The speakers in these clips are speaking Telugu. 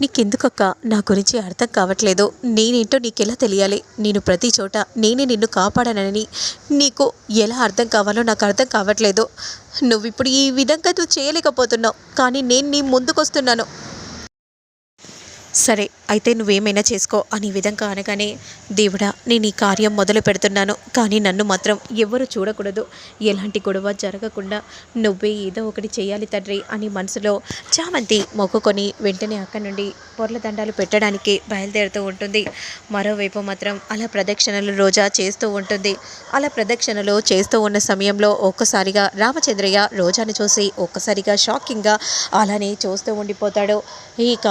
నీకెందుకక్క? నా గురించి అర్థం కావట్లేదు. నేనేంటో నీకెలా తెలియాలి? నేను ప్రతి చోట నేనే నిన్ను కాపాడానని నీకు ఎలా అర్థం కావాలో నాకు అర్థం కావట్లేదు. నువ్వు ఇప్పుడు ఈ విధంగా నువ్వు చేయలేకపోతున్నావు. కానీ నేను నీ ముందుకొస్తున్నాను. సరే అయితే నువ్వేమైనా చేసుకో అని విధంగా అనగానే దేవుడా నేను ఈ కార్యం మొదలు పెడుతున్నాను కానీ నన్ను మాత్రం ఎవ్వరు చూడకూడదు. ఎలాంటి గొడవ జరగకుండా నువ్వే ఏదో ఒకటి చేయాలి తండ్రి అని మనసులో చామంతి మొక్కుకొని వెంటనే అక్కడి నుండి పొర్లదండాలు పెట్టడానికి బయలుదేరుతూ ఉంటుంది. మరోవైపు మాత్రం అలా ప్రదక్షిణలు రోజా చేస్తూ ఉంటుంది. అలా ప్రదక్షిణలు చేస్తూ ఉన్న సమయంలో ఒక్కసారిగా రామచంద్రయ్య రోజాను చూసి ఒక్కసారిగా షాకింగ్గా అలానే చూస్తూ ఉండిపోతాడు. ఇక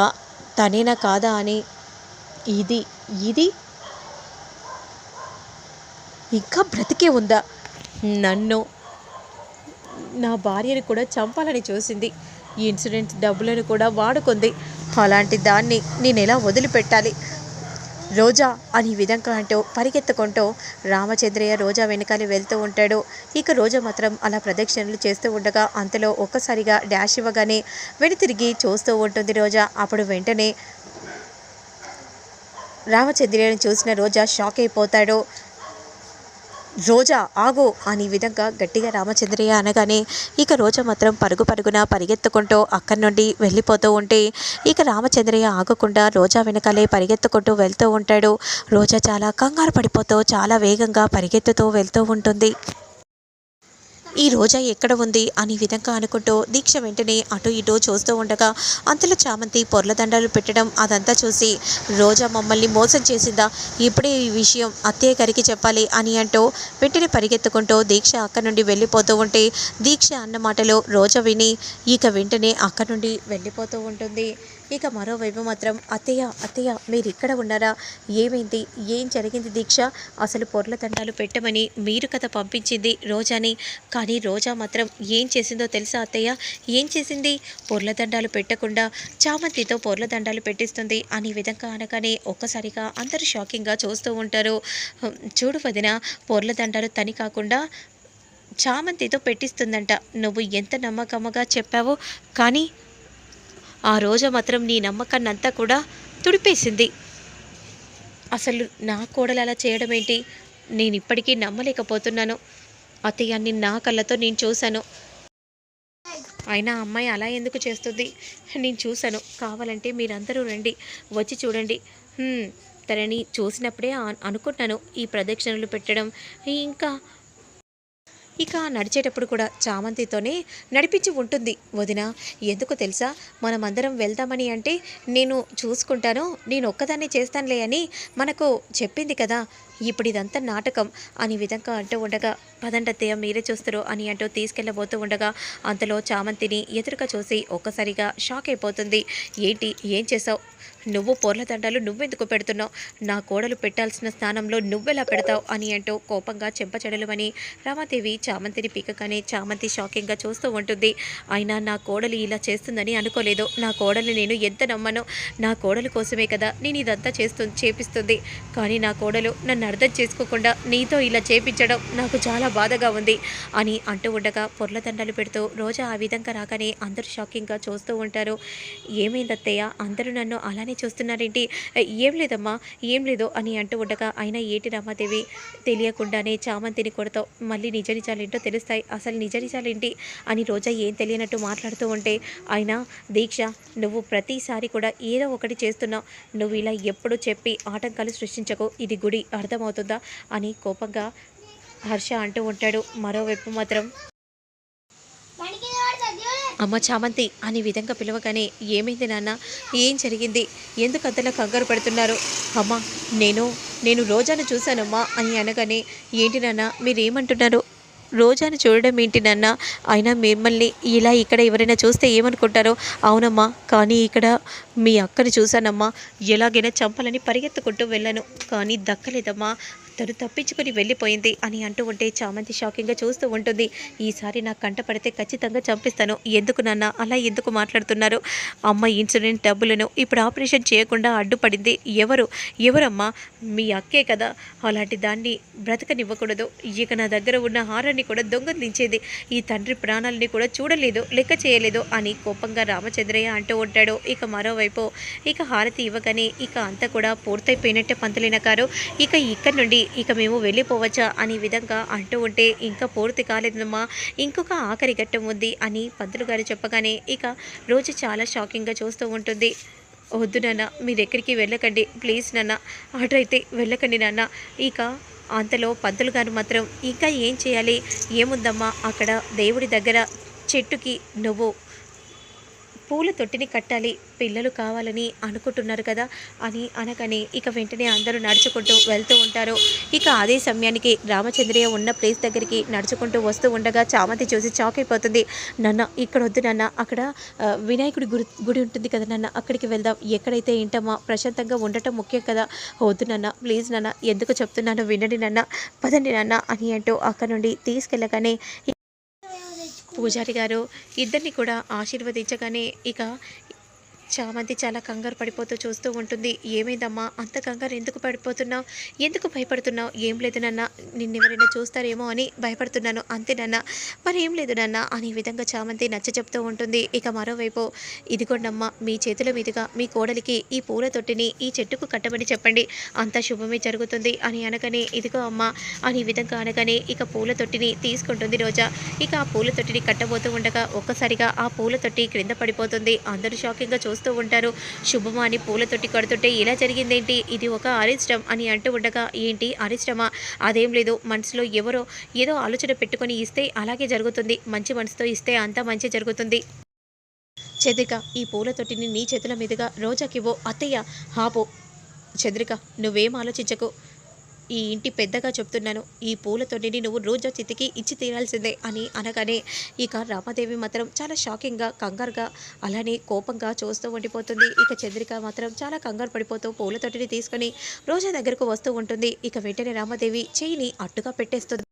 తనేనా కాదా అని ఇది ఇది? ఇంకా బ్రతికే ఉందా? నన్ను. నా భార్యను కూడా చంపాలని చూసింది. ఈ ఇన్సిడెంట్ డబ్బులను కూడా వాడుకుంది. అలాంటి దాన్ని నేను ఎలా వదిలిపెట్టాలి? రోజా అని విధంగా అంటూ పరిగెత్తుకుంటూ రామచంద్రయ్య రోజా వెనకాలి వెళ్తూ ఉంటాడు. ఇక రోజా మాత్రం అలా ప్రదక్షిణలు చేస్తూ ఉండగా అంతలో ఒక్కసారిగా డాష్ ఇవ్వగానే వెనుతిరిగి చూస్తూ ఉంటుంది రోజా. అప్పుడు వెంటనే రామచంద్రయ్యను చూసిన రోజా షాక్ అయిపోతాడు. రోజా ఆగు అని విధంగా గట్టిగా రామచంద్రయ్య అనగానే ఇక రోజా మాత్రం పరుగు పరుగున పరిగెత్తుకుంటూ అక్కడి నుండి వెళ్ళిపోతూ ఉంటే ఇక రామచంద్రయ్య ఆగకుండా రోజా వెనకాలే పరిగెత్తుకుంటూ వెళ్తూ ఉంటాడు. రోజా చాలా కంగారు పడిపోతూ చాలా వేగంగా పరిగెత్తుతూ వెళ్తూ ఉంటుంది. ఈ రోజా ఎక్కడ ఉంది అని విధంగా అనుకుంటూ దీక్ష వెంటనే అటు ఇటు చూస్తూ ఉండగా అంతలో చామంతి పొర్ల దండాలు పెట్టడం అదంతా చూసి రోజా మమ్మల్ని మోసం చేసిందా? ఇప్పుడే ఈ విషయం అత్తయ్య గారికి చెప్పాలి అని అంటూ వెంటనే పరిగెత్తుకుంటూ దీక్ష అక్కడి నుండి వెళ్ళిపోతూ ఉంటే దీక్ష అన్న మాటలో రోజా విని ఇక వెంటనే అక్కడి నుండి వెళ్ళిపోతూ ఉంటుంది. ఇక మరోవైపు మాత్రం అత్తయ్య అత్తయ్య మీరు ఇక్కడ ఉన్నారా? ఏమైంది? ఏం జరిగింది దీక్ష? అసలు పొర్ల తండాలు పెట్టమని మీరు కథ పంపించింది రోజాని. కానీ రోజా మాత్రం ఏం చేసిందో తెలుసా అత్తయ్య? ఏం చేసింది? పొర్ల దండాలు పెట్టకుండా చామంతితో పొర్ల దండాలు పెట్టిస్తుంది అనే విధంగా అనగానే ఒక్కసారిగా అందరూ షాకింగ్గా చూస్తూ ఉంటారు. చూడు వదిన పొర్ల దండాలు తని కాకుండా చామంతితో పెట్టిస్తుందంట. నువ్వు ఎంత నమ్మకమ్మగా చెప్పావో కానీ ఆ రోజు మాత్రం నీ నమ్మకాన్నంతా కూడా తుడిపేసింది. అసలు నా కోడలు అలా చేయడం ఏంటి? నేను ఇప్పటికీ నమ్మలేకపోతున్నాను. అతయ్యాన్ని నా కళ్ళతో నేను చూశాను. అయినా అమ్మాయి అలా ఎందుకు చేస్తుంది? నేను చూశాను. కావాలంటే మీరందరూ రండి. వచ్చి చూడండి. తరని తనని చూసినప్పుడే అనుకుంటున్నాను ఈ ప్రదక్షిణలు పెట్టడం ఇంకా ఇక నడిచేటప్పుడు కూడా చామంతితోనే నడిపించి ఉంటుంది వదిన. ఎందుకు తెలుసా? మనమందరం వెళ్దామని అంటే నేను చూసుకుంటాను నేను ఒక్కదాన్ని చేస్తానులే అని మనకు చెప్పింది కదా. ఇప్పుడు ఇదంతా నాటకం అని విధంగా అంటూ ఉండగా పదండత్తయ్య మీరే చూస్తారు అని అంటూ తీసుకెళ్ళబోతూ ఉండగా అంతలో చామంతిని ఎదురుగా చూసి ఒక్కసారిగా షాక్ అయిపోతుంది. ఏంటి? ఏం చేసావు నువ్వు పొర్ల దండాలు నువ్వెందుకు పెడుతున్నావు? నా కోడలు పెట్టాల్సిన స్థానంలో నువ్వెలా పెడతావు? అని అంటూ కోపంగా చెంపచెడలమని రామాదేవి చామంతిని పీకగానే చామంతి షాకింగ్గా చూస్తూ ఉంటుంది. అయినా నా కోడలు ఇలా చేస్తుందని అనుకోలేదు. నా కోడలు నేను ఎంత నమ్మను? నా కోడలు కోసమే కదా నేను ఇదంతా చేస్తు చేపిస్తుంది. కానీ నా కోడలు నన్ను అర్థం చేసుకోకుండా నీతో ఇలా చేపించడం నాకు చాలా బాధగా ఉంది అని అంటూ ఉండగా పొర్లదండలు పెడుతూ రోజా ఆ విధంగా రాగానే అందరూ షాకింగ్గా చూస్తూ ఉంటారు. ఏమైందత్తయ్య? అందరూ నన్ను అలానే చూస్తున్నారేంటి? ఏం లేదమ్మా ఏం లేదు అని అంటూ ఉండగా ఆయన ఏటి రమాదేవి? తెలియకుండానే చామంతిని కొడతావు. మళ్ళీ నిజ నిజాలేంటో తెలుస్తాయి. అసలు నిజ నిజాలేంటి? అని రోజా ఏం తెలియనట్టు మాట్లాడుతూ ఉంటే ఆయన దీక్ష నువ్వు ప్రతిసారి కూడా ఏదో ఒకటి చేస్తున్నావు. నువ్వు ఇలా ఎప్పుడు చెప్పి ఆటంకాలు సృష్టించకు. ఇది గుడి అర్థమవుతుందా? అని కోపంగా హర్ష అంటూ ఉంటాడు. మరోవైపు మాత్రం అమ్మ చామంతి అని విధంగా పిలవగానే ఏమైంది నాన్న? ఏం జరిగింది? ఎందుకు అంతలా కంగారు పడుతున్నారు? అమ్మ నేను నేను రోజాను చూశానమ్మా అని అనగానే ఏంటి నాన్న మీరేమంటున్నారు? రోజాను చూడడం ఏంటి నాన్న? అయినా మిమ్మల్ని ఇలా ఇక్కడ ఎవరైనా చూస్తే ఏమనుకుంటారో? అవునమ్మా కానీ ఇక్కడ మీ అక్కని చూశానమ్మా. ఎలాగైనా చంపాలని పరిగెత్తుకుంటూ వెళ్ళాను కానీ దక్కలేదమ్మా. తను తప్పించుకుని వెళ్ళిపోయింది అని అంటూ ఉంటే చామంతి షాకింగ్గా చూస్తూ ఉంటుంది. ఈసారి నా కంట పడితే ఖచ్చితంగా చంపిస్తాను. ఎందుకు నాన్న? అలా ఎందుకు మాట్లాడుతున్నారు? అమ్మ ఇన్సూరెన్స్ డబ్బులను ఇప్పుడు ఆపరేషన్ చేయకుండా అడ్డుపడింది. ఎవరు? ఎవరమ్మా? మీ అక్కే కదా. అలాంటి దాన్ని బ్రతకనివ్వకూడదు. ఇక నా దగ్గర ఉన్న హారాన్ని కూడా దొంగలించేది. ఈ తండ్రి ప్రాణాలని కూడా చూడలేదు లెక్క చేయలేదు అని కోపంగా రామచంద్రయ్య అంటూ ఉంటాడు. ఇక మరోవైపు ఇక హారతి ఇవ్వగానే ఇక అంతా కూడా పూర్తయిపోయినట్టే పంతులైన కారు ఇక ఇక్కడ నుండి ఇక మేము వెళ్ళిపోవచ్చా అనే విధంగా అంటూ ఉంటే ఇంకా పూర్తి కాలేదమ్మా ఇంకొక ఆఖరి ఘట్టం ఉంది అని పంతులు గారు చెప్పగానే ఇక రోజు చాలా షాకింగ్గా చూస్తూ ఉంటుంది. వద్దు నాన్న మీరు ఎక్కడికి వెళ్ళకండి ప్లీజ్ నాన్న ఆర్డర్ అయితే వెళ్ళకండి నాన్న. ఇక అంతలో పంతులు గారు మాత్రం ఇంకా ఏం చేయాలి? ఏముందమ్మా అక్కడ దేవుడి దగ్గర చెట్టుకి నువ్వు పూల తొట్టిని కట్టాలి పిల్లలు కావాలని అనుకుంటున్నారు కదా అని అనగానే ఇక వెంటనే అందరూ నడుచుకుంటూ వెళ్తూ ఉంటారు. ఇక అదే సమయానికి రామచంద్రయ్య ఉన్న ప్లేస్ దగ్గరికి నడుచుకుంటూ వస్తూ ఉండగా చామంతి చూసి షాక్ అయిపోతుంది. నాన్న ఇక్కడ వద్దు నాన్న అక్కడ వినాయకుడి గుడి గుడి ఉంటుంది కదా నాన్న అక్కడికి వెళ్దాం. ఎక్కడైతే ఏంటమ్మా ప్రశాంతంగా ఉండటం ముఖ్యం కదా. వద్దు నాన్న ప్లీజ్ నాన్న ఎందుకు చెప్తున్నాను వినండి నాన్న పదండి నాన్న అని అంటూ అక్కడ నుండి తీసుకెళ్ళగానే పూజారి గారు ఇద్దరిని కూడా ఆశీర్వదించగానే ఇక చామంతి చాలా కంగారు పడిపోతూ చూస్తూ ఉంటుంది. ఏమైందమ్మా? అంత కంగారు ఎందుకు పడిపోతున్నావు? ఎందుకు భయపడుతున్నావు? ఏం లేదు నాన్న. నిన్నెవరైనా చూస్తారేమో అని భయపడుతున్నాను. అంతే నాన్న. మరి ఏం లేదు నాన్న అనే విధంగా చామంతి నచ్చ చెప్తూ ఉంటుంది. ఇక మరోవైపు ఇదిగోండమ్మా మీ చేతుల మీదుగా మీ కోడలికి ఈ పూల తొట్టిని ఈ చెట్టుకు కట్టమని చెప్పండి. అంతా శుభమే జరుగుతుంది అని అనగానే ఇదిగో అమ్మ అని విధంగా అనగానే ఇక పూల తొట్టిని తీసుకుంటుంది రోజా. ఇక ఆ పూల తొట్టిని కట్టబోతూ ఉండగా ఒక్కసారిగా ఆ పూల తొట్టి క్రింద పడిపోతుంది. అందరూ షాకింగ్గా చూస్తూ ఉంటారు. శుభమా అని పూల తొట్టి కడుతుంటే ఇలా జరిగిందేంటి? ఇది ఒక అరిష్టం అని అంటూ ఉండగా ఏంటి అరిష్టమా? అదేం లేదు. మనసులో ఎవరో ఏదో ఆలోచన పెట్టుకొని ఇస్తే అలాగే జరుగుతుంది. మంచి మనసుతో ఇస్తే అంతా మంచి జరుగుతుంది. చంద్రిక ఈ పూల తొట్టిని నీ చేతుల మీదుగా రోజాకివో అత్తయ్య హాపో చంద్రిక నువ్వేం ఆలోచించకు. ఈ ఇంటి పెద్దగా చెప్తున్నాను ఈ పూల తొట్టిని నువ్వు రోజా చితికి ఇచ్చి తీరాల్సిందే అని అనగానే ఇక రామాదేవి మాత్రం చాలా షాకింగ్గా కంగారుగా అలానే కోపంగా చూస్తూ ఉండిపోతుంది. ఇక చంద్రిక మాత్రం చాలా కంగారు పడిపోతూ పూల తొట్టిని తీసుకొని రోజా దగ్గరకు వస్తూ ఉంటుంది. ఇక వెంటనే రామాదేవి చేయిని అట్టుగా పెట్టేస్తుంది.